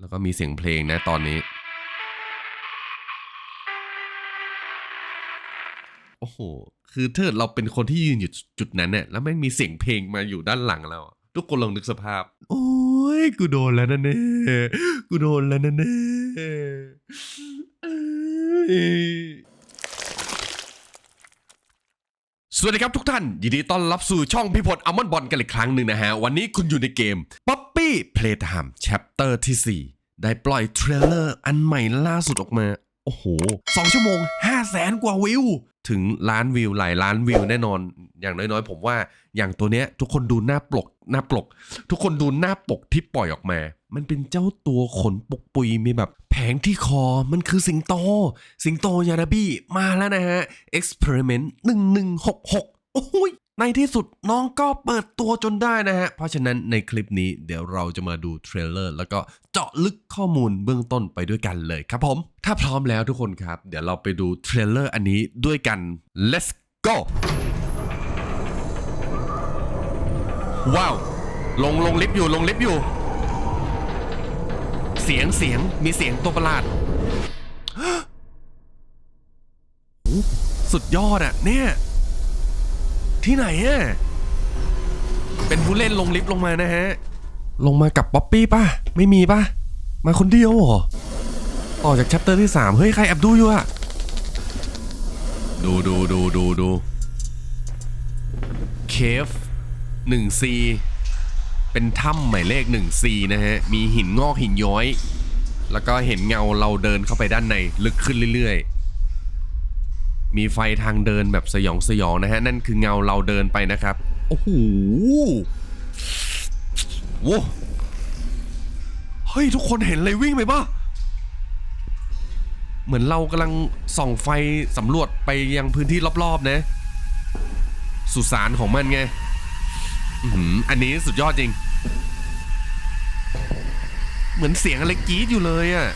แล้วก็มีเสียงเพลงนะตอนนี้ โอ้โห คือถ้าเกิดเราเป็นคนที่ยืนอยู่จุดนั้นเนี่ยแล้วแม่งมีเสียงเพลงมาอยู่ด้านหลังเราทุกคนลองนึกสภาพ โอ้ยกูโดนแล้วนะเน่กูโดนแล้วนะเน่ยสวัสดีครับทุกท่าน ยินดีต้อนรับสู่ช่องพิพลอัมมอนบอลกันอีกครั้งหนึ่งนะฮะ วันนี้คุณอยู่ในเกม Puppy Playtime Chapter ที่ 4 ได้ปล่อยเทรลเลอร์อันใหม่ล่าสุดออกมา โอ้โห 2 ชั่วโมง 5 แสนกว่าวิว ถึงล้านวิวหลายล้านวิวแน่นอน อย่างน้อยๆ ผมว่าอย่างตัวเนี้ยทุกคนดูหน้าปกหน้าปก ทุกคนดูหน้าปกที่ปล่อยออกมา มันเป็นเจ้าตัวขนปกปุยมีแบบแผงที่คอมันคือสิงโต สิงโตยานาบี้มาแล้วนะฮะ Experiment 1166โอ้ย ในที่สุดน้องก็เปิดตัวจนได้นะฮะ เพราะฉะนั้นในคลิปนี้เดี๋ยวเราจะมาดูเทรลเลอร์แล้วก็เจาะลึกข้อมูลเบื้องต้นไปด้วยกันเลยครับผม ถ้าพร้อมแล้วทุกคนครับ เดี๋ยวเราไปดูเทรลเลอร์อันนี้ด้วยกัน let's go ว้าว ลงลงลิฟต์อยู่ลงลิฟต์อยู่ เสียงเสียงมีเสียงตัวประหลาด สุดยอดอะเนี่ย ที่ไหนอะเป็นผู้เล่นลงลิฟต์ลงมานะฮะ ลงมากับป๊อปปี้ป่ะ ไม่มีป่ะ มาคนเดียวเหรอต่อจากแชปเตอร์ที่ 3 เฮ้ย ใครแอบดูอยู่อะดูดูดูดูดูเคฟหนึ่งซีเป็นถ้ำหมายเลขหนึ่งซีนะฮะ มีหินงอกหินย้อย แล้วก็เห็นเงาเราเดินเข้าไปด้านในลึกขึ้นเรื่อยๆ มีไฟทางเดินแบบสยองสยองนะฮะ นั่นคือเงาเราเดินไปนะครับ โอ้โหโว้เฮ้ย ทุกคนเห็นเลยวิ่งไปปะเหมือนเรากำลังส่องไฟสำรวจไปยังพื้นที่รอบๆนะ สุสานของมันไงอืมอันนี้สุดยอดจริง เหมือนเสียงอะไรกรี๊ดอยู่เลยอะ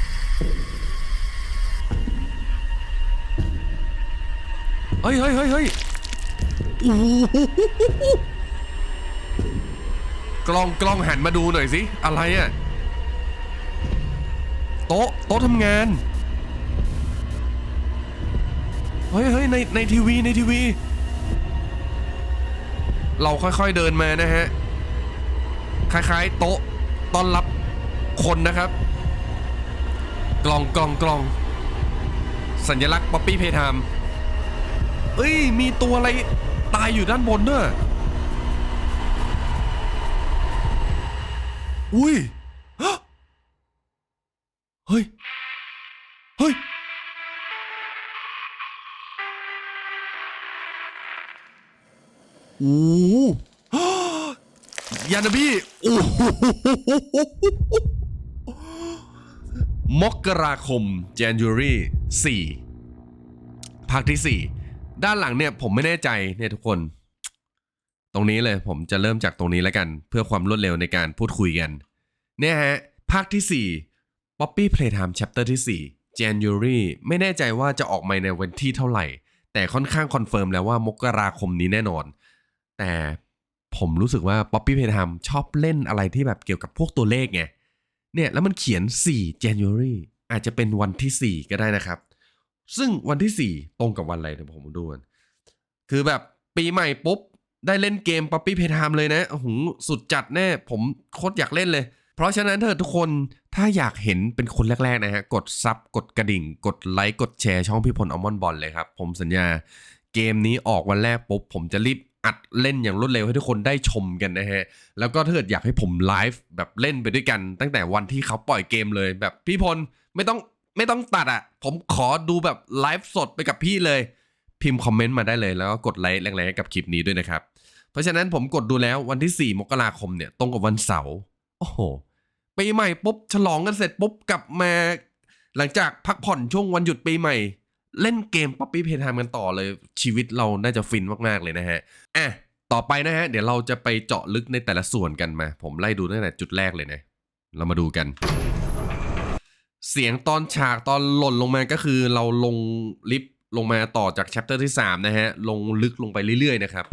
เฮ้ยเฮ้ยเฮ้ยเฮ้ยโอ้โหกล้องกล้องหันมาดูหน่อยสิ อะไรอะโต๊ะโต๊ะทำงาน เฮ้ยเฮ้ยในในทีวีในทีวี เราค่อยๆเดินมานะฮะ คล้ายๆ โต๊ะต้อนรับคนนะครับ กล่องกล่องกล่อง สัญลักษณ์ป๊อปปี้เพย์ไทม์ เอ้ย มีตัวอะไรตายอยู่ด้านบนด้วยอุ้ยเฮ้ย เฮ้ย โอ้โหฮะยานาบีโอ้โหมกราคม January 4 ภาคที่ 4 ด้านหลังเนี่ยผมไม่แน่ใจเนี่ยทุกคน ตรงนี้เลยผมจะเริ่มจากตรงนี้แล้วกัน เพื่อความรวดเร็วในการพูดคุยกัน เนี่ยฮะ ภาคที่ 4 Poppy Playtime Chapter ที่ 4 January ไม่แน่ใจว่าจะออกมาในวันที่เท่าไหร่ แต่ค่อนข้างคอนเฟิร์มแล้วว่ามกราคมนี้แน่นอน แต่ผมรู้สึกว่า Poppy Playtime ชอบเล่นอะไรที่แบบเกี่ยวกับพวกตัวเลขไงเนี่ยแล้วมันเขียน 4 January อาจจะเป็นวันที่ 4 ก็ได้นะครับ ซึ่งวันที่ 4 ตรงกับวันอะไรเดี๋ยวผมดูกันคือแบบปีใหม่ปุ๊บ ได้เล่นเกม Poppy Playtime เลยนะโอ้โหสุดจัดแน่ ผมโคตรอยากเล่นเลย เพราะฉะนั้นเถอทุกคนถ้าอยากเห็นเป็นคนแรก ๆ นะฮะ กดซับกดกระดิ่ง กดไลค์กดแชร์ช่องพี่พลอมอนบอลเลยครับ ผมสัญญาเกมนี้ออกวันแรกปุ๊บ ผมจะรีบอัดเล่นอย่างรวดเร็วให้ทุกคนได้ชมกันนะฮะ แล้วก็ถ้าเกิดอยากให้ผมไลฟ์แบบเล่นไปด้วยกัน ตั้งแต่วันที่เขาปล่อยเกมเลยแบบพี่พลไม่ต้อง ไม่ต้องตัดอะ ผมขอดูแบบไลฟ์สดไปกับพี่เลย พิมพ์คอมเมนต์มาได้เลยแล้วก็กดไลค์แรงๆกับคลิปนี้ด้วยนะครับ เพราะฉะนั้นผมกดดูแล้ววันที่ 4 มกราคมเนี่ยตรงกับวันเสาร์โอ้โหปีใหม่ปุ๊บฉลองกันเสร็จปุ๊บกลับมาหลังจากพักผ่อนช่วงวันหยุดปีใหม่ เล่นเกมป๊อปปี้เพย์ไทม์กันต่อเลยชีวิตเราน่าจะฟินมากๆเลยนะฮะอะต่อไปนะฮะ เดี๋ยวเราจะไปเจาะลึกในแต่ละส่วนกันมา ผมไล่ดูตั้งแต่จุดแรกเลยนะ เรามาดูกัน เสียงตอนฉากตอนหล่นลงมาก็คือเราลงลิฟต์ลงมาต่อจากแชปเตอร์ที่ 3 นะฮะ ลงลึกลงไปเรื่อยๆนะครับ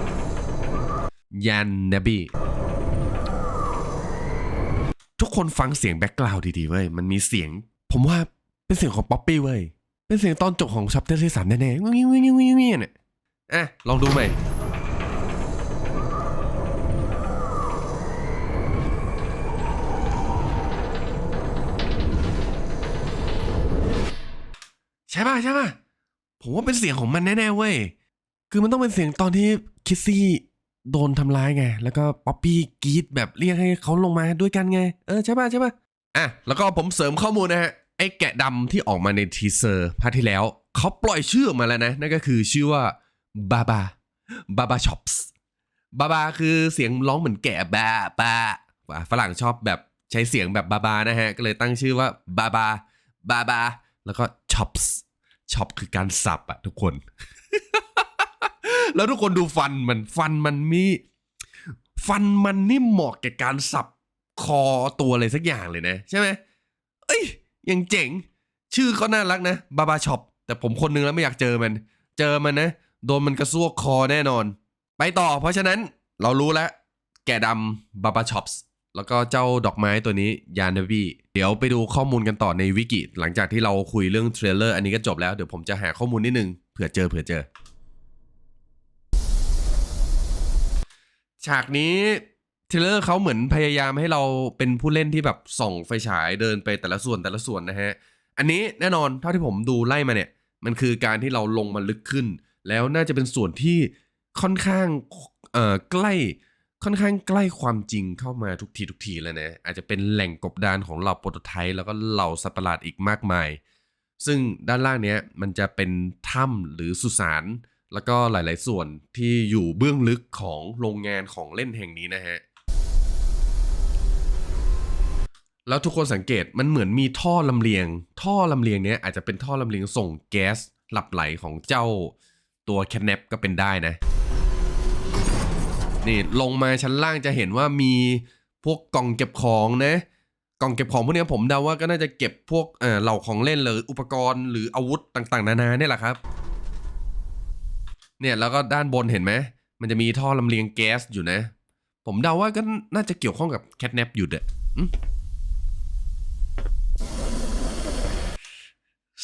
ยันนบีทุกคนฟังเสียงแบ็กกราวด์ดีๆเว้ย มันมีเสียง ผมว่าเป็นเสียงของป๊อปปี้เว้ย เป็นเสียงตอนจบของแชปเตอร์ที่สามแน่ๆวิววิววิววิววิวเนี่ยอะ ลองดูใหม่ ใช่ป่ะใช่ป่ะผมว่าเป็นเสียงของมันแน่ๆเว้ยคือมันต้องเป็นเสียงตอนที่คิสซี่โดนทำร้ายไง แล้วก็ป๊อปปี้กรีดแบบเรียกให้เขาลงมาด้วยกันไง เออใช่ป่ะใช่ป่ะอะแล้วก็ผมเสริมข้อมูลนะฮะไอ้แกะดำที่ออกมาในทีเซอร์ภาคที่แล้วเขาปล่อยชื่อออกมาแล้วนะ นั่นก็คือชื่อว่าบาบาบาบาช็อปส์บาบาคือเสียงร้องเหมือนแกะบาบาฝรั่งชอบแบบใช้เสียงแบบบาบานะฮะ ก็เลยตั้งชื่อว่าบาบาบาบา แล้วก็ช็อปส์ช็อปคือการสับอะทุกคน แล้วทุกคนดูฟันมันฟันมันมี ฟันมันนี่เหมาะแก่การสับคอตัวอะไรสักอย่างเลยนะ ใช่ไหมเอ้ยยังเจ๋ง ชื่อเขาน่ารักนะบาบาช็อปแต่ผมคนนึงแล้วไม่อยากเจอมัน เจอมันนะ โดนมันกระซวกคอแน่นอน ไปต่อ เพราะฉะนั้นเรารู้แล้ว แก่ดำบาบาช็อปส์แล้วก็เจ้าดอกไม้ตัวนี้ยานาวี เดี๋ยวไปดูข้อมูลกันต่อในวิกิหลังจากที่เราคุยเรื่องเทรลเลอร์อันนี้ก็จบแล้วเดี๋ยวผมจะหาข้อมูลนิดนึงเผื่อเจอเผื่อเจอ ฉากนี้เทรลเลอร์เขาเหมือนพยายามให้เราเป็นผู้เล่นที่แบบส่องไฟฉายเดินไปแต่ละส่วนแต่ละส่วนนะฮะ อันนี้แน่นอนเท่าที่ผมดูไล่มาเนี่ย มันคือการที่เราลงมาลึกขึ้น แล้วน่าจะเป็นส่วนที่ค่อนข้างเอ่อใกล้ ค่อนข้างใกล้ความจริงเข้ามาทุกทีทุกทีแล้วนะ อาจจะเป็นแหล่งกบดานของเหล่าโปรโตไทป์แล้วก็เหล่าสัตว์ประหลาดอีกมากมาย ซึ่งด้านล่างเนี้ยมันจะเป็นถ้ำหรือสุสานแล้วก็หลาย ๆ ส่วนที่อยู่เบื้องลึกของโรงงานของเล่นแห่งนี้นะฮะ แล้วทุกคนสังเกตมันเหมือนมีท่อลำเลียง ท่อลำเลียงเนี้ยอาจจะเป็นท่อลำเลียงส่งแก๊สหลับไหลของเจ้าตัวแคทแนปก็เป็นได้นะ นี่ลงมาชั้นล่างจะเห็นว่ามีพวกกล่องเก็บของนะ กล่องเก็บของพวกนี้ผมเดาว่าก็น่าจะเก็บพวกเอ่อเหล่าของเล่นหรืออุปกรณ์หรืออาวุธต่างๆ นานาเนี่ยแหละครับ เนี่ยแล้วก็ด้านบนเห็นไหมมันจะมีท่อลำเลียงแก๊สอยู่นะ ผมเดาว่าก็น่าจะเกี่ยวข้องกับแคทแนปอยู่เด้อ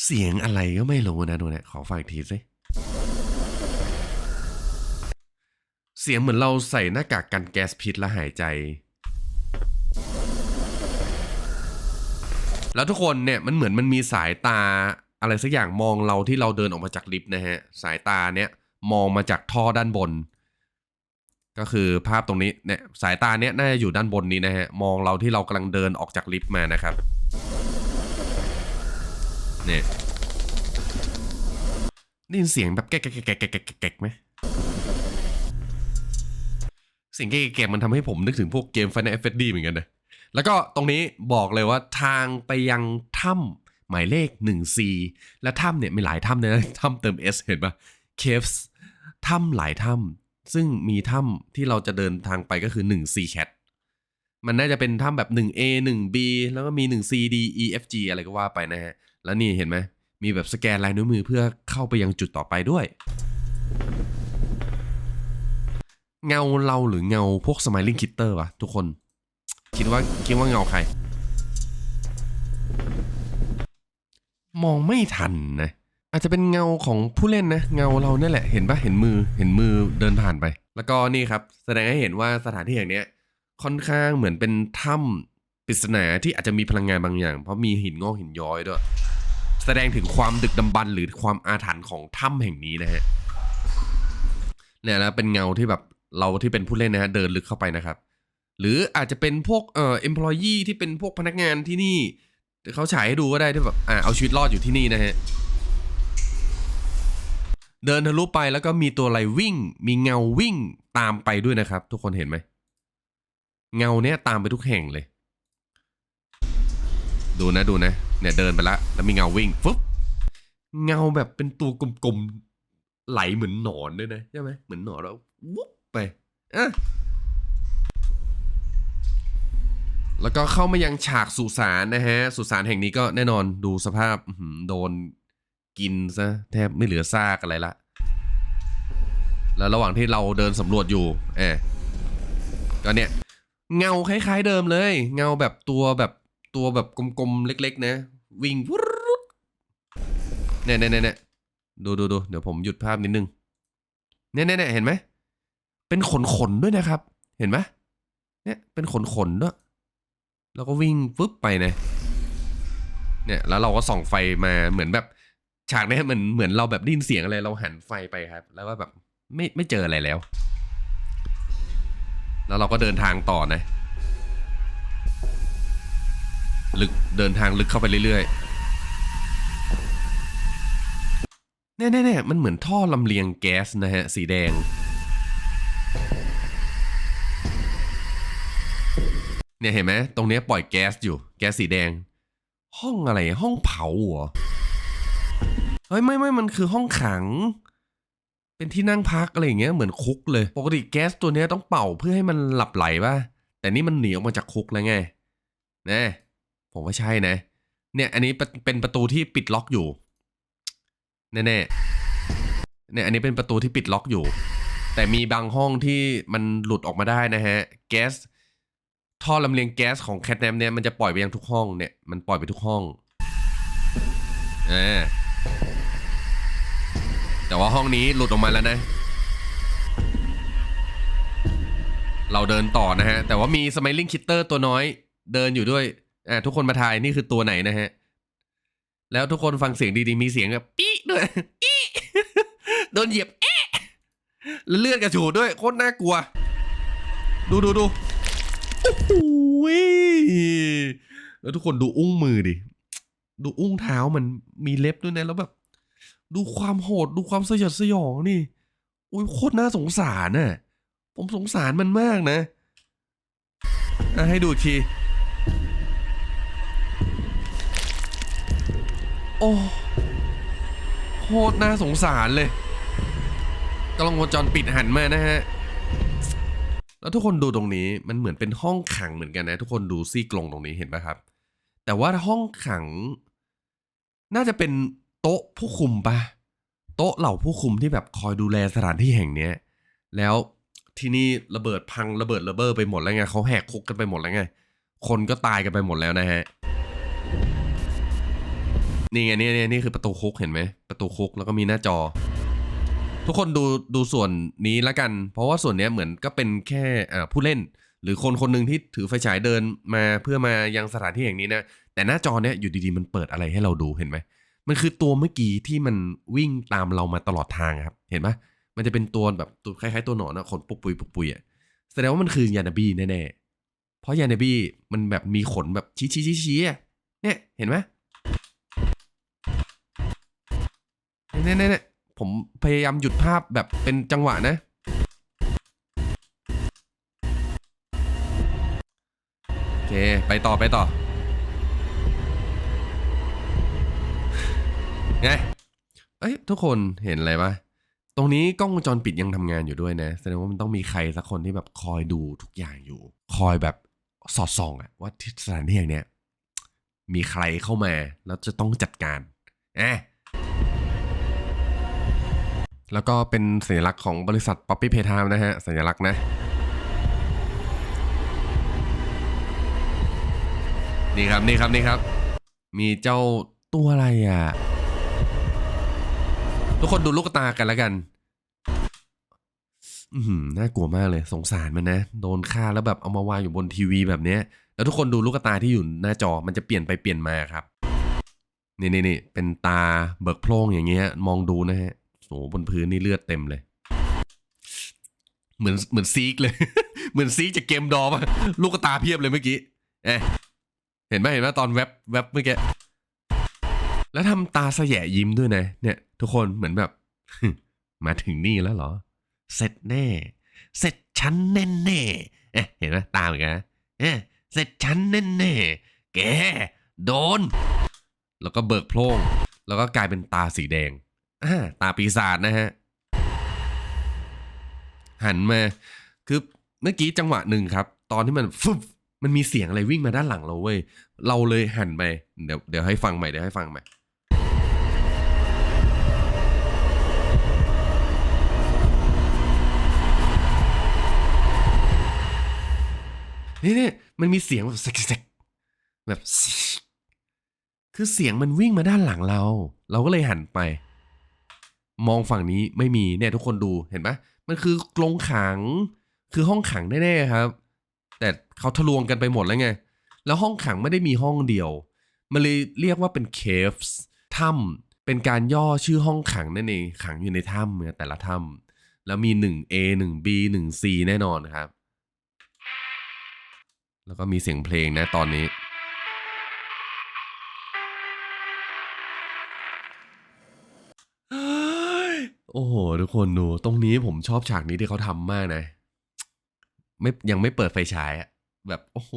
เสียงอะไรก็ไม่รู้นะดูนะขอฟังอีกทีสิ เสียงเหมือนเราใส่หน้ากากกันแก๊สพิษแล้วหายใจ แล้วทุกคนเนี่ยมันเหมือนมันมีสายตาอะไรสักอย่างมองเราที่เราเดินออกมาจากลิฟต์นะฮะ สายตาเนี่ยมองมาจากท่อด้านบน ก็คือภาพตรงนี้เนี่ยสายตาเนี่ยน่าจะอยู่ด้านบนนี้นะฮะมองเราที่เรากำลังเดินออกจากลิฟต์มานะครับเนี่ยได้ยินเสียงแบบแก๊กแก๊กแก๊กแก๊กแก๊กไหม สียงเก๋ๆมันทำให้ผมนึกถึงพวกเกม Final Fantasy เหมือนกันนะแล้วก็ตรงนี้บอกเลยว่าทางไปยังถ้ำหมายเลข 1C และถ้ำเนี่ยมีหลายถ้ำเลยนะถ้ำเติม S เห็นปะ Caves ถ้ำหลายถ้ำซึ่งมีถ้ำที่เราจะเดินทางไปก็คือ 1C cat มันน่าจะเป็นถ้ำแบบ 1A 1B แล้วก็มี 1C D E F G อะไรก็ว่าไปนะฮะ แล้วนี่เห็นไหมมีแบบสแกนลายนิ้วมือเพื่อเข้าไปยังจุดต่อไปด้วย เงาเราหรือเงาพวกสม i ลิงคิตเตอร์วะทุกคน คิดว่าคิดว่าเงาใคร มองไม่ทันนะอาจจะเป็นเงาของผู้เล่นนะ เงาเราเนี่ยแหละเห็นปะเห็นมือเห็นมือเดินผ่านไป แล้วก็นี่ครับ แสดงให้เห็นว่าสถานที่แห่งเนี้ยค่อนข้างเหมือนเป็นถ้ำปริศนาที่อาจจะมีพลังงานบางอย่าง เพราะมีหินงอกหินย้อยด้วยแสดงถึงความดึกดำบรรพ์หรือความอาถรรพ์ของถ้ำแห่งนี้นะฮะเนี่ยแล้วเป็นเงาที่แบบ เราที่เป็นผู้เล่นนะฮะเดินลึกเข้าไปนะครับ หรืออาจจะเป็นพวกเอ่อ employee ที่เป็นพวกพนักงานที่นี่เขาฉายให้ดูก็ได้ที่แบบอ่าเอาชีวิตรอดอยู่ที่นี่นะฮะเดินทะลุไปแล้วก็มีตัวอะไรวิ่ง มีเงาวิ่งตามไปด้วยนะครับ ทุกคนเห็นไหมเงาเนี้ยตามไปทุกแห่งเลย ดูนะดูนะ เนี่ยเดินไปละแล้วมีเงาวิ่งฟึ๊บเงาแบบเป็นตัวกลมๆไหลเหมือนหนอนด้วยนะใช่ไหมเหมือนหนอนแล้ววุบ ไปอะแล้วก็เข้ามายังฉากสุสานนะฮะ สุสานแห่งนี้ก็แน่นอนดูสภาพโดนกินซะแทบไม่เหลือซากอะไรละ แล้วระหว่างที่เราเดินสำรวจอยู่เออก็เนี่ย เงาคล้ายๆเดิมเลย เงาแบบตัวแบบตัวแบบกลมๆเล็ก ๆ นะ วิ่งวุ๊ดเนี่ยเนี่ยเนี่ยดูดูดูเดี๋ยวผมหยุดภาพนิดนึงเนี่ยเนี่ยเนี่ยเห็นไหม เป็นขนขนด้วยนะครับ เห็นไหมเนี่ยเป็นขนขนด้วยแล้วก็วิ่งฟึบไปนะเนี่ย แล้วเราก็ส่องไฟมาเหมือนแบบ ฉากเนี้ยเหมือนเหมือนเราแบบได้ยินเสียงอะไรเราหันไฟไปครับ แล้วก็แบบไม่ไม่เจออะไรแล้ว แล้วเราก็เดินทางต่อนะ ลึกเดินทางลึกเข้าไปเรื่อยๆเนี่ยเนี่ยเนี่ยมันเหมือนท่อลำเลียงแก๊สนะฮะ สีแดง เนี่ยเห็นไหมตรงนี้ปล่อยแก๊สอยู่ แก๊สสีแดง ห้องอะไรห้องเผาเหรอเฮ้ยไม่ไม่มันคือห้องขัง เป็นที่นั่งพักอะไรอย่างเงี้ยเหมือนคุกเลย ปกติแก๊สตัวนี้ต้องเป่าเพื่อให้มันหลับไหลป่ะแต่นี่มันหนีออกมาจากคุกแล้วไงนะผมว่าใช่นะ เนี่ยอันนี้เป็นเป็นประตูที่ปิดล็อกอยู่แน่ๆเนี่ยอันนี้เป็นประตูที่ปิดล็อกอยู่ แต่มีบางห้องที่มันหลุดออกมาได้นะฮะแก๊ส ท่อลำเลียงแก๊สของแคทแนมเนี่ยมันจะปล่อยไปยังทุกห้องเนี่ยมันปล่อยไปทุกห้องอ่าแต่ว่าห้องนี้หลุดออกมาแล้วนะ เราเดินต่อนะฮะ แต่ว่ามีส m ม l ลิงคิตเตอร์ตัวน้อย เดินอยู่ด้วยอ่าทุกคนมาทายนี่คือตัวไหนนะฮะ แล้วทุกคนฟังเสียงดีๆ มีเสียงแบบปี้ด้วยอี้โดนเหยียบแอะแล้วเลือดกระฉูดด้วยโคตรน่ากลัว ดูดูดู อ้ยแล้วทุกคนดูอุ้งมือดิ ดูอุ้งเท้ามันมีเล็บด้วยนะ แล้วแบบ ดูความโหดดูความสยดสยองนี่ อุ้ยโคตรน่าสงสารน่ะ ผมสงสารมันมากนะอะให้ดูอีกที โอ้โคตรน่าสงสารเลยกล้องวงจรปิดหันมานะฮะ แล้วทุกคนดูตรงนี้มันเหมือนเป็นห้องขังเหมือนกันนะ ทุกคนดูซี่กลงตรงนี้เห็นไหมครับ แต่ว่าห้องขัง น่าจะเป็นโต๊ะผู้คุมปะโต๊ะเหล่าผู้คุมที่แบบคอยดูแลสถานที่แห่งเนี้ย แล้วที่นี่ระเบิดพังระเบิดระเบ้อไปหมดแล้วไงเขาแหกคุกกันไปหมดแล้วไง คนก็ตายกันไปหมดแล้วนะฮะนี่ไงนี่นี่นี่คือประตูคุกเห็นไหมประตูคุกแล้วก็มีหน้าจอ ทุกคนดูดูส่วนนี้ละกัน เพราะว่าส่วนนี้เหมือนก็เป็นแค่ผู้เล่น หรือคนคนหนึ่งที่ถือไฟฉายเดินมาเพื่อมายังสถานที่แห่งนี้นะ แต่หน้าจอเนี้ยอยู่ดีๆมันเปิดอะไรให้เราดูเห็นไหมมันคือตัวเมื่อกี้ที่มันวิ่งตามเรามาตลอดทางครับ เห็นไหมมันจะเป็นตัวแบบตัวคล้ายๆตัวหนอนอะขนปุกปุยปุกปุยอะแสดงว่ามันคือยานาบีแน่ๆเพราะยานาบีมันแบบมีขนแบบชี้ชี้ชี้ชี้อะเนี่ยเห็นไหมเนี่ยเนี่ยเนี่ย ผมพยายามหยุดภาพแบบเป็นจังหวะนะ โอเค ไปต่อไปต่อ ไง เอ้ย ทุกคนเห็นอะไรปะตรงนี้กล้องวงจรปิดยังทำงานอยู่ด้วยนะ แสดงว่ามันต้องมีใครสักคนที่แบบคอยดูทุกอย่างอยู่ คอยแบบสอดส่องอะว่าที่สถานที่อย่างเนี้ยมีใครเข้ามาแล้วจะต้องจัดการอะ แล้วก็เป็นสัญลักษณ์ของบริษัท Poppy Playtime นะฮะ สัญลักษณ์นะ นี่ครับนี่ครับนี่ครับ มีเจ้าตัวอะไรอะ ทุกคนดูลูกตากันแล้วกันอือหือน่ากลัวมากเลยสงสารมันนะ โดนฆ่าแล้วแบบเอามาวางอยู่บนทีวีแบบเนี้ย แล้วทุกคนดูลูกตาที่อยู่หน้าจอมันจะเปลี่ยนไปเปลี่ยนมาครับ นี่นี่นี่เป็นตาเบิกโพร่งอย่างเงี้ย มองดูนะฮะ โอ้โหบนพื้นนี่เลือดเต็มเลย เหมือนเหมือนซีกเลย เหมือนซีกจากเกมดอมะลูกตาเพียบเลยเมื่อกี้เอ๊ะเห็นไหมเห็นไหมตอนแวบแวบเมื่อกี้แล้วทำตาแสยะยิ้มด้วยนะ เนี่ย ทุกคนเหมือนแบบ มาถึงนี่แล้วเหรอ เสร็จแน่ เสร็จฉันแน่แน่เอ๊ะเห็นไหมตาเหมือนกันะเอ๊ะเสร็จฉันแน่แน่แกโดน แล้วก็เบิกโพรงแล้วก็กลายเป็นตาสีแดง ตาปีศาจนะฮะ หันมา คือเมื่อกี้จังหวะหนึ่งครับ ตอนที่มันฟึบมันมีเสียงอะไรวิ่งมาด้านหลังเราเว้ย เราเลยหันไป เดี๋ยวเดี๋ยวให้ฟังใหม่เดี๋ยวให้ฟังใหม่นี่นี่มันมีเสียงแบบแซกแบบ คือเสียงมันวิ่งมาด้านหลังเรา เราก็เลยหันไป มองฝั่งนี้ไม่มีเนี่ยทุกคนดูเห็นปะมันคือกรงขังคือห้องขังแน่ๆครับ แต่เขาทะลวงกันไปหมดแล้วไง แล้วห้องขังไม่ได้มีห้องเดียว มันเลยเรียกว่าเป็น caves ถ้ำเป็นการย่อชื่อห้องขังนั่นเองขังอยู่ในถ้ำเนี่ยแต่ละถ้ำแล้วมี 1A 1B 1C แน่นอนครับ แล้วก็มีเสียงเพลงนะตอนนี้ อ้โห ทุกคนดูตรงนี้ผมชอบฉากนี้ที่เขาทำมากนะ ไม่ยังไม่เปิดไฟฉายอะแบบโอ้โห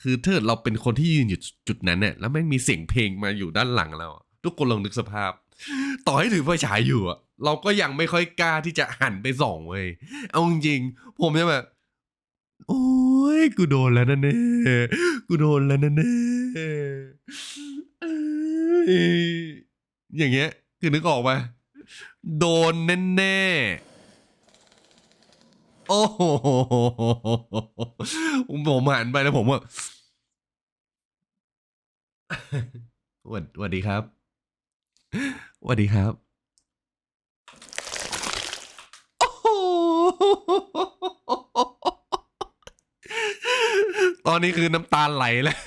คือถ้าเราเป็นคนที่ยืนอยู่จุดนั้นเนี่ยแล้วแม่งมีเสียงเพลงมาอยู่ด้านหลังเราทุกคนลองนึกสภาพ ต่อให้ถือไฟฉายอยู่อะเราก็ยังไม่ค่อยกล้าที่จะหันไปส่องเว้ยเอาจริงผมจะแบบโอ้ยกูโดนแล้วนะเน่กูโดนแล้วนะเน่เอ้ยอย่างเงี้ยคือนึกออกปะ โดนแน่ๆ โอ้โหผมหันไปแล้วผมว่าสวัสสวัสดีครับสวัสดีครับ โอ้โห ตอนนี้คือน้ำตาไหลแล้ว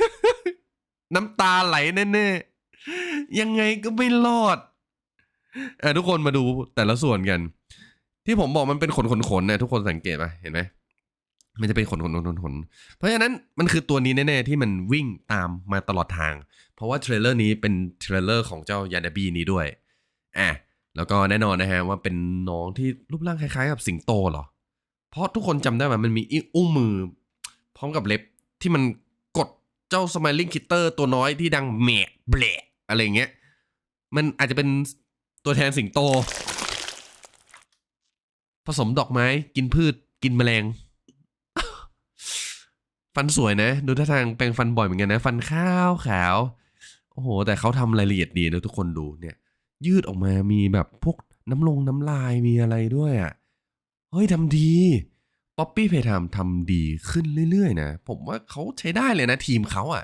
น้ำตาไหลแน่ๆ ยังไงก็ไม่รอด เออทุกคนมาดูแต่ละส่วนกัน ที่ผมบอกมันเป็นขนขนขนๆนะทุกคนสังเกตป่ะเห็นไหมมันจะเป็นขนขนขนขนเพราะฉะนั้นมันคือตัวนี้แน่ๆที่มันวิ่งตามมาตลอดทาง เพราะว่าเทรลเลอร์นี้เป็นเทรลเลอร์ของเจ้ายานาบีนี้ด้วยอะแล้วก็แน่นอนนะฮะว่าเป็นน้องที่รูปร่างคล้ายๆกับสิงโตเหรอ เพราะทุกคนจำได้ว่ามันมีอุ้งมือ พร้อมกับเล็บที่มันกดเจ้าสม i ลิงคิตเตอร์ตัวน้อยที่ดังแหมะเบละอะไรเงี้ย มันอาจจะเป็น ตัวแทนสิงโต ผสมดอกไม้ กินพืช กินแมลง ฟันสวยนะ ดูท่าทางแปรงฟันบ่อยเหมือนกันนะ ฟันขาวขาว โอ้โห แต่เขาทำรายละเอียดดีนะทุกคนดูเนี่ย ยืดออกมามีแบบพวกน้ำลงน้ำลายมีอะไรด้วยอะ เฮ้ยทำดีป๊อปปี้เพย์ทำทำดีขึ้นเรื่อย ๆ นะ ผมว่าเขาใช้ได้เลยนะ ทีมเขาอะ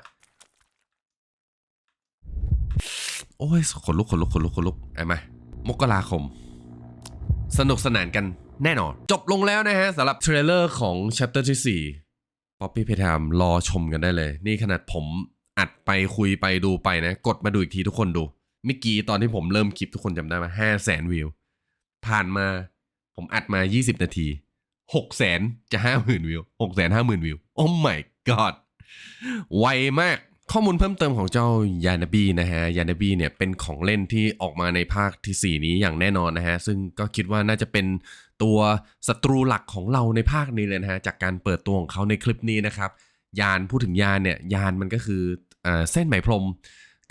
โอ้ยขนลุกขนลุกขนลุกขนลุกไอ้มา มกราคม สนุกสนานกันแน่นอน จบลงแล้วนะฮะสำหรับเทรลเลอร์ของ chapter ที่ 4 Poppy p l a y t i m e รอชมกันได้เลย นี่ขนาดผมอัดไปคุยไปดูไปนะ กดมาดูอีกทีทุกคนดูเมื่อกี้ตอนที่ผมเริ่มคลิปทุกคนจำได้ไหมห้าแสนวิว ผ่านมาผมอัดมา 20 นาทีหกแสนจะห้าหมื่นวิวหกแสนห้าหมื่นวิว โอ้ my god ไวมาก ข้อมูลเพิ่มเติมของเจ้ายานาบีนะฮะยานาบีเนี่ยเป็นของเล่นที่ออกมาในภาคทีสี่ 4 นี้อย่างแน่นอนนะฮะ ซึ่งก็คิดว่าน่าจะเป็นตัวศัตรูหลักของเราในภาคนี้เลยนะฮะ จากการเปิดตัวของเขาในคลิปนี้นะครับ ยานพูดถึงยานเนี่ยยานมันก็คืออเส้นไหมพรม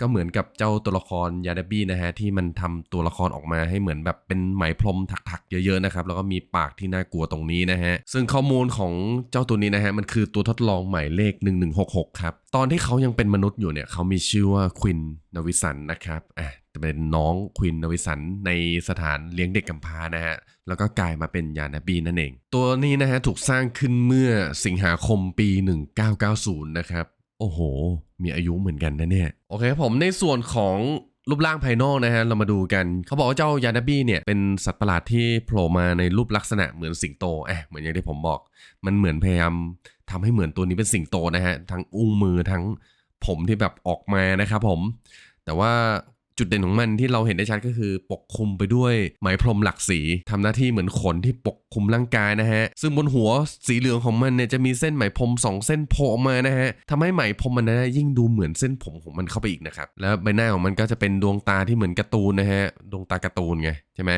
ก็เหมือนกับเจ้าตัวละครยาดาบี้นะฮะที่มันทำตัวละครออกมาให้เหมือนแบบเป็นไหมพรมถักๆ เยอะๆนะครับแล้วก็มีปากที่น่ากลัวตรงนี้นะฮะซึ่งข้อมูลของเจ้าตัวนี้นะฮะมันคือตัวทดลองหมายเลข 1166 ครับ ตอนที่เขายังเป็นมนุษย์อยู่เนี่ยเขามีชื่อว่าควินนวิสันนะครับอะจะเป็นน้องควินนวิสันในสถานเลี้ยงเด็กกำพร้านะฮะ แล้วก็กลายมาเป็นยานาบีนั่นเอง ตัวนี้นะฮะถูกสร้างขึ้นเมื่อสิงหาคมปี 1990 นะครับ โอ้โห มีอายุเหมือนกันนะเนี่ย โอเคผมในส่วนของรูปร่างภายนอกนะฮะ เรามาดูกัน เขาบอกว่าเจ้ายานาบี้เนี่ย เป็นสัตว์ประหลาดที่โผล่มาในรูปลักษณะเหมือนสิงโตเอะเหมือนอย่างที่ผมบอก มันเหมือนพยายามทำให้เหมือนตัวนี้เป็นสิงโตนะฮะ ทั้งอุ้งมือทั้งผมที่แบบออกมานะครับผม แต่ว่า จุดเด่นของมันที่เราเห็นได้ชัดก็คือปกคลุมไปด้วยไหมพรมหลักสีทำหน้าที่เหมือนขนที่ปกคลุมร่างกายนะฮะ ซึ่งบนหัวสีเหลืองของมันเนี่ยจะมีเส้นไหมพรมสองเส้นโผล่ออกมานะฮะทำให้ไหมพรมมันนะยิ่งดูเหมือนเส้นผมของมันเข้าไปอีกนะครับ แล้วใบหน้าของมันก็จะเป็นดวงตาที่เหมือนการ์ตูนนะฮะ ดวงตาการ์ตูนไงใช่ไหม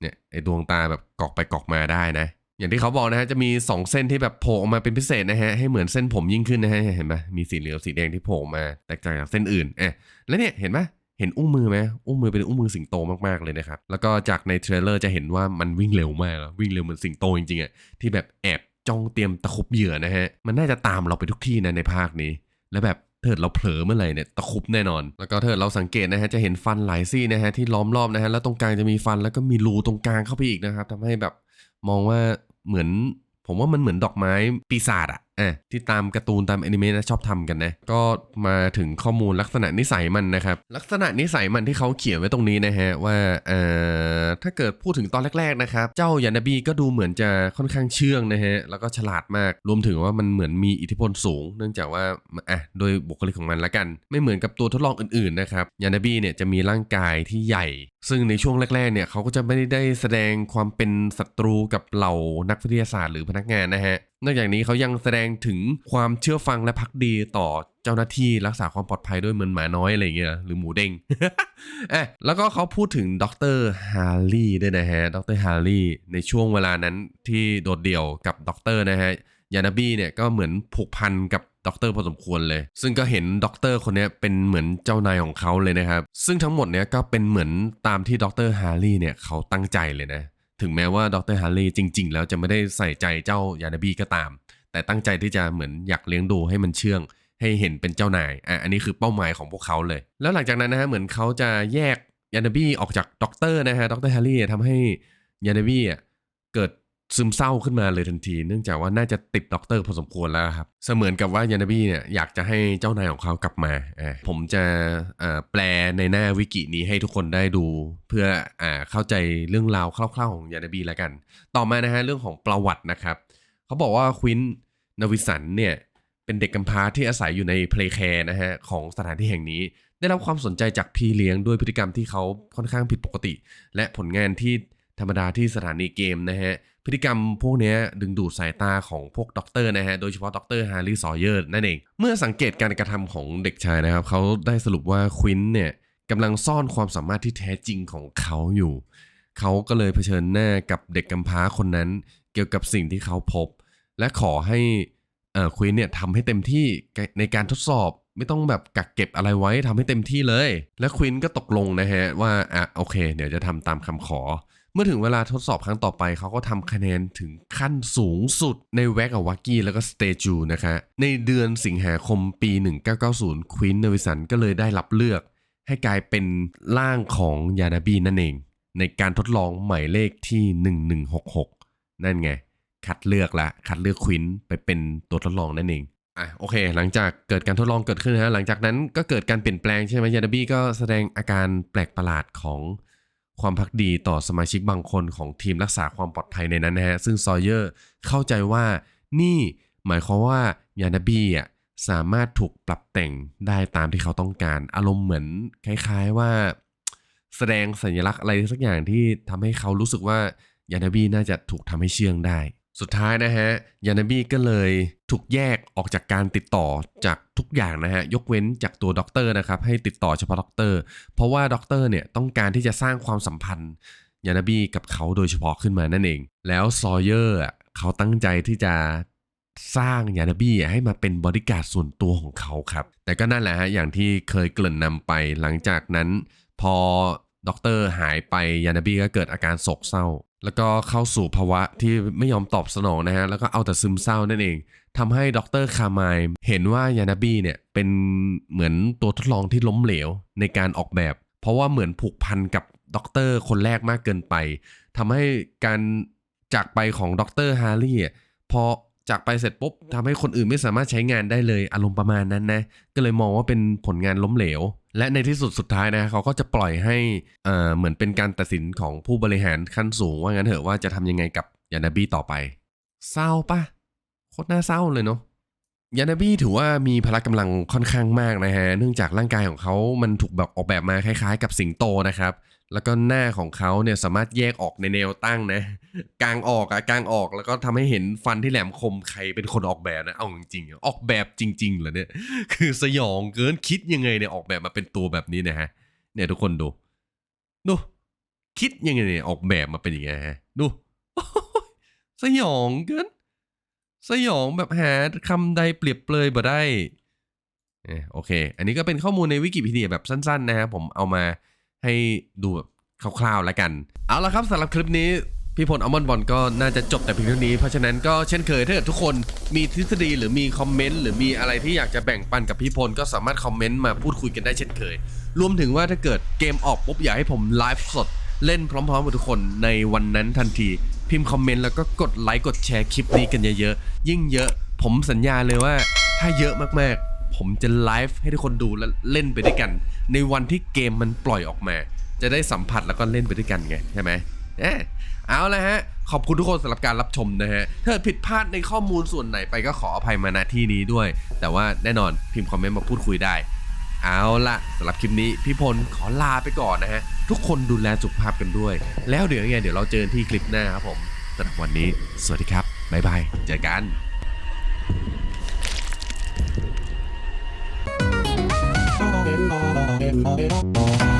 เนี่ยไอ้ดวงตาแบบกอกไปกอกมาได้นะ อย่างที่เขาบอกนะฮะจะมี 2 เส้นที่แบบโผล่ออกมาเป็นพิเศษนะฮะให้เหมือนเส้นผมยิ่งขึ้นนะฮะเห็นไหมมีสีเหลืองสีแดงที่โผล่มาแตกต่างจากเส้นอื่นเอ๊ะแล้วเนี่ยเห็นไหม เห็นอุ้งมือไหมอุ้งมือเป็นอุ้งมือสิงโตมากๆเลยนะครับ แล้วก็จากในเทรลเลอร์จะเห็นว่ามันวิ่งเร็วมาก วิ่งเร็วเหมือนสิงโตจริงๆอะที่แบบแอบจ้องเตรียมตะคุบเหยื่อนะฮะ มันน่าจะตามเราไปทุกที่นะในภาคนี้ แล้วแบบเถิดเราเผลอเมื่อไหร่เนี่ยตะคุบแน่นอน แล้วก็เถิดเราสังเกตนะฮะจะเห็นฟันหลายซี่นะฮะที่ล้อมรอบนะฮะแล้วตรงกลางจะมีฟันแล้วก็มีรูตรงกลางเข้าไปอีกนะครับทำให้แบบมองว่าเหมือน ผมว่ามันเหมือนดอกไม้ปีศาจอะ อะที่ตามการ์ตูนตามแอนิเมะนะชอบทำกันนะ ก็มาถึงข้อมูลลักษณะนิสัยมันนะครับ ลักษณะนิสัยมันที่เขาเขียนไว้ตรงนี้นะฮะ ว่าเอ่อถ้าเกิดพูดถึงตอนแรกๆนะครับ เจ้ายานาบีก็ดูเหมือนจะค่อนข้างเชื่องนะฮะ แล้วก็ฉลาดมากรวมถึงว่ามันเหมือนมีอิทธิพลสูง เนื่องจากว่าอะโดยบุคลิกของมันละกัน ไม่เหมือนกับตัวทดลองอื่นๆนะครับยานาบีเนี่ยจะมีร่างกายที่ใหญ่ ซึ่งในช่วงแรกๆเนี่ยเขาก็จะไม่ได้แสดงความเป็นศัตรูกับเหล่านักวิทยาศาสตร์หรือพนักงานนะฮะนอกจากนี้เขายังแสดงถึงความเชื่อฟังและพักดีต่อเจ้าหน้าที่รักษาความปลอดภัยด้วยเหมือนหมาน้อยอะไรอย่างเงี้ยหรือหมูเด้งเอะแล้วก็เขาพูดถึงดรฮาร์ลีด้วยนะฮะดรฮาร์ลีในช่วงเวลานั้นที่โดดเดี่ยวกับดรนะฮะยานาบี้เนี่ยก็เหมือนผูกพันกับด็อกเตอร์พอสมควรเลย ซึ่งก็เห็นด็อกเตอร์คนนี้เป็นเหมือนเจ้านายของเขาเลยนะครับ ซึ่งทั้งหมดเนี้ยก็เป็นเหมือนตามที่ด็อกเตอร์ฮาร์ลีเนี่ยเขาตั้งใจเลยนะ ถึงแม้ว่าด็อกเตอร์ฮาร์ลีจริง ๆ แล้วจะไม่ได้ใส่ใจเจ้ายานาบี้ก็ตาม แต่ตั้งใจที่จะเหมือนอยากเลี้ยงดูให้มันเชื่อง ให้เห็นเป็นเจ้านายอะอันนี้คือเป้าหมายของพวกเขาเลย แล้วหลังจากนั้นนะฮะเหมือนเขาจะแยกยานาบี้ออกจากด็อกเตอร์นะฮะด็อกเตอร์ฮาร์ลีย์ทำให้ยานาบี้อะเกิด ซึมเศร้าขึ้นมาเลยทันที เนื่องจากว่าน่าจะติดด็อกเตอร์พอสมควรแล้วครับ เสมือนกับว่ายานาบี้เนี่ยอยากจะให้เจ้านายของเขากลับมา ผมจะแปลในหน้าวิกินี้ให้ทุกคนได้ดู เพื่ออเข้าใจเรื่องราวคร่าวๆของยานาบี้แล้วกัน ต่อมานะฮะเรื่องของประวัตินะครับ เขาบอกว่าควินนวิสันเนี่ยเป็นเด็กกำพร้าที่อาศัยอยู่ในเพลย์แคร์นะฮะของสถานที่แห่งนี้ ได้รับความสนใจจากพี่เลี้ยงด้วยพฤติกรรมที่เขาค่อนข้างผิดปกติ และผลงานที่ธรรมดาที่สถานีเกมนะฮะ พฤติกรรมพวกนี้ดึงดูดสายตาของพวกด็อกเตอร์นะฮะ โดยเฉพาะด็อกเตอร์ฮาร์รี่ซอเยอร์นั่นเอง เมื่อสังเกตการกระทำของเด็กชายนะครับ เขาได้สรุปว่าควินเนี่ยกำลังซ่อนความสามารถที่แท้จริงของเขาอยู่ เขาก็เลยเผชิญหน้ากับเด็กกำพร้าคนนั้น เกี่ยวกับสิ่งที่เขาพบ และขอให้อ่อควีนเนี่ยทำให้เต็มที่ในการทดสอบไม่ต้องแบบกักเก็บอะไรไว้ทำให้เต็มที่เลย และควีนก็ตกลงนะฮะว่าอะโอเค เดี๋ยวจะทำตามคำขอ เมื่อถึงเวลาทดสอบครั้งต่อไปเขาก็ทำคะแนนถึงขั้นสูงสุดในแวกกับวักกี้แล้วก็สเตจูนะคะ ในเดือนสิงหาคมปี 1990 ควีนเนวิสันก็เลยได้รับเลือก ให้กลายเป็นร่างของยานาบีนั่นเอง ในการทดลองหมายเลขที่ 1166 นั่นไง คัดเลือกละ คัดเลือกควินไปเป็นตัวทดลองนั่นเองอะโอเค หลังจากเกิดการทดลองเกิดขึ้นนะหลังจากนั้นก็เกิดการเปลี่ยนแปลงใช่ไหมยานาบีก็แสดงอาการแปลกประหลาดของ ความพักดีต่อสมาชิกบางคนของทีมรักษาความปลอดภัยในนั้นนะฮะซึ่งซอยเยอร์เข้าใจว่านี่หมายความว่ายานาบีอะสามารถถูกปรับแต่งได้ตามที่เขาต้องการ อารมณ์เหมือนคล้ายๆว่า แสดงสัญลักษณ์อะไรสักอย่างที่ทำให้เขารู้สึกว่ายานาบีน่าจะถูกทำให้เชื่องได้ สุดท้ายนะฮะยานาบี้ก็เลยถูกแยกออกจากการติดต่อจากทุกอย่างนะฮะยกเว้นจากตัวด็อกเตอร์นะครับให้ติดต่อเฉพาะด็อกเตอร์เพราะว่าด็อกเตอร์เนี่ยต้องการที่จะสร้างความสัมพันธ์ยานาบี้กับเขาโดยเฉพาะขึ้นมานั่นเอง แล้วซอเยอร์เขาตั้งใจที่จะสร้างยานาบี้ให้มาเป็นบริการส่วนตัวของเขาครับ แต่ก็นั่นแหละฮะอย่างที่เคยเกริ่นนำไปหลังจากนั้น พอด็อกเตอร์หายไปยานาบี้ก็เกิดอาการโศกเศร้า แล้วก็เข้าสู่ภาวะที่ไม่ยอมตอบสนองนะฮะ แล้วก็เอาแต่ซึมเศร้านั่นเองทำให้ด็อกเตอร์คาร์ไมล์เห็นว่ายานาบี้เนี่ยเป็นเหมือนตัวทดลองที่ล้มเหลวในการออกแบบ เพราะว่าเหมือนผูกพันกับด็อกเตอร์คนแรกมากเกินไปทำให้การจากไปของด็อกเตอร์ฮาร์รี่พอ จากไปเสร็จปุ๊บทำให้คนอื่นไม่สามารถใช้งานได้เลยอารมณ์ประมาณนั้นนะ ก็เลยมองว่าเป็นผลงานล้มเหลว และในที่สุดสุดท้ายนะเขาก็จะปล่อยให้เอ่อเหมือนเป็นการตัดสินของผู้บริหารขั้นสูง ว่างั้นเถอะว่าจะทำยังไงกับยานาบี้ต่อไป เศร้าปะโคตรน่าเศร้าเลยเนาะยานาบี้ถือว่ามีพละกำลังค่อนข้างมากนะฮะ เนื่องจากร่างกายของเขามันถูกแบบออกแบบมาคล้ายๆ กับสิงโตนะครับ แล้วก็หน้าของเขาเนี่ยสามารถแยกออกในแนวตั้งนะกลางออกอะกลางออกแล้วก็ทำให้เห็นฟันที่แหลมคมใครเป็นคนออกแบบนะเอาจริงๆออกแบบจริงๆเหรอเนี่ย คือสยองเกินคิดยังไงเนี่ยออกแบบมาเป็นตัวแบบนี้นะฮะ เนี่ยทุกคนดูดูคิดยังไงเนี่ยออกแบบมาเป็นอย่างไงฮะดูสยองเกินสยองแบบหาคำใดเปรียบเปรยบ่ได้เออโอเค อันนี้ก็เป็นข้อมูลในวิกิพีเดียแบบสั้น ๆ นะฮะผมเอามา ให้ดูแบบคร่าวๆแล้วกัน เอาละครับสำหรับคลิปนี้พี่พลอัลมอนบอลก็น่าจะจบแต่เพียงเท่านี้ เพราะฉะนั้นก็เช่นเคยถ้าเกิดทุกคนมีทฤษฎีหรือมีคอมเมนต์หรือมีอะไรที่อยากจะแบ่งปันกับพี่พลก็สามารถคอมเมนต์มาพูดคุยกันได้เช่นเคย รวมถึงว่าถ้าเกิดเกมออกปุ๊บอยากให้ผมไลฟ์สดเล่นพร้อมๆกับทุกคนในวันนั้นทันที พิมพ์คอมเมนต์แล้วก็กดไลค์กดแชร์คลิปนี้กันเยอะๆยิ่งเยอะ ผมสัญญาเลยว่าถ้าเยอะมากๆ ผมจะไลฟ์ให้ทุกคนดูและเล่นไปด้วยกัน ในวันที่เกมมันปล่อยออกมา จะได้สัมผัสแล้วก็เล่นไปด้วยกันไงใช่ไหมเอ๊ะเอาละฮะ ขอบคุณทุกคนสำหรับการรับชมนะฮะถ้าผิดพลาดในข้อมูลส่วนไหนไปก็ขออภัยมาณที่นี้ด้วย แต่ว่าแน่นอนพิมพ์คอมเมนต์มาพูดคุยได้ เอาละสำหรับคลิปนี้พี่พลขอลาไปก่อนนะฮะ ทุกคนดูแลสุขภาพกันด้วย แล้วเดี๋ยวยังไงเดี๋ยวเราเจอกันที่คลิปหน้าครับผมสำหรับวันนี้ สวัสดีครับบ๊ายบายเจอกัน I'm oh, it.